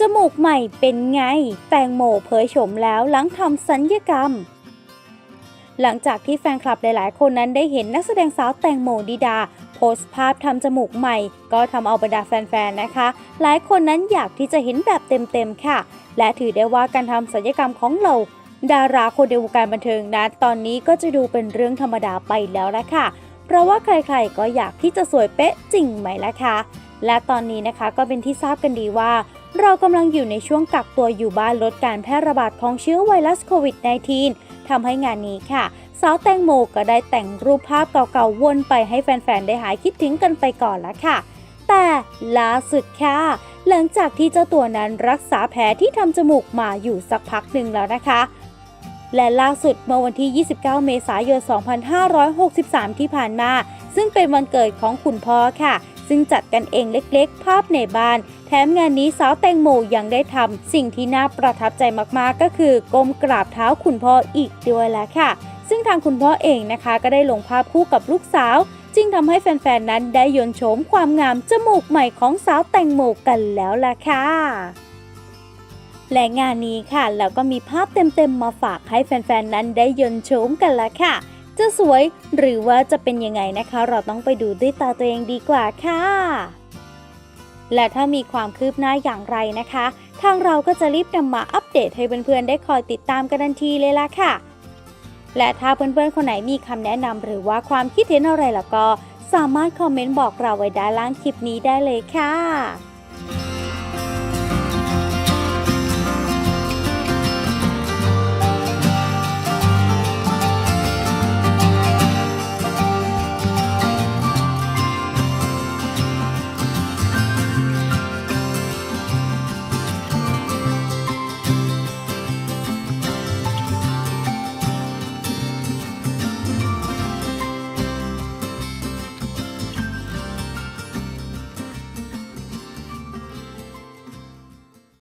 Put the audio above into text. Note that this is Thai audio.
จมูกใหม่เป็นไง แตงโมเผยโฉมแล้วหลังทำสัญญกรรม หลังจากที่แฟนคลับหลายๆ คนนั้นได้เห็นนักแสดงสาวแตงโมดิดา โพสต์ภาพทำจมูกใหม่ ก็ทำเอาบรรดาแฟน ๆ นะคะ หลายคนนั้นอยากที่จะเห็นแบบเต็ม ๆ ค่ะ และถือได้ว่าการทำศัลยกรรมของเราดาราคนในวงการบันเทิงนะตอนนี้ก็จะดูเป็นเรื่องธรรมดาไปแล้วละค่ะ เพราะว่าใครๆก็อยากที่จะสวยเป๊ะจริงไหมล่ะคะ และตอนนี้นะคะก็เป็นที่ทราบกันดีว่า เรากำลังอยู่ในช่วงกักตัวอยู่บ้านลดการแพร่ระบาดของเชื้อไวรัสโควิด -19 ทำให้งานนี้ค่ะ สาวแตงโมก็ได้แต่งรูปภาพเก่าๆ วนไปให้แฟนๆ ได้หายคิดถึงกันไปก่อนแล้วค่ะ แต่ล่าสุดค่ะ หลังจากที่เจ้าตัวนั้นรักษาแผลที่ทำจมูกมาอยู่สักพักหนึ่งแล้วนะคะ และล่าสุดเมื่อวันที่ 29 เมษายน 2563 ที่ผ่านมา ซึ่งเป็นวันเกิดของคุณพ่อค่ะ ซึ่งจัดกันเองเล็กๆ ภาพในบ้าน แถมงานนี้สาวแตงโมยังได้ทำสิ่งที่น่าประทับใจมากๆ ก็คือก้มกราบเท้าคุณพ่ออีกด้วยแล้วค่ะ ซึ่งทางคุณพ่อเองนะคะ ก็ได้ลงภาพคู่กับลูกสาวจึงทำให้แฟนๆ นั้นได้ยนโฉมความงามจมูกใหม่ของสาวแตงโมกันแล้วล่ะค่ะ และงานนี้ค่ะ แล้วก็มีภาพเต็มๆ มาฝากให้แฟนๆ นั้นได้ยนโฉมกันละค่ะ จะสวยหรือว่าจะเป็นยังไงนะคะ เราต้องไปดูด้วยตาตัวเองดีกว่าค่ะ และถ้ามีความคืบหน้าอย่างไรนะคะ ทางเราก็จะรีบนำมาอัปเดตให้เพื่อนๆได้คอยติดตามกันทันทีเลยล่ะค่ะ และถ้าเพื่อนๆคนไหนมีคำแนะนำหรือว่าความคิดเห็นอะไรแล้วก็ สามารถคอมเมนต์บอกเราไว้ด้านล่างคลิปนี้ได้เลยค่ะ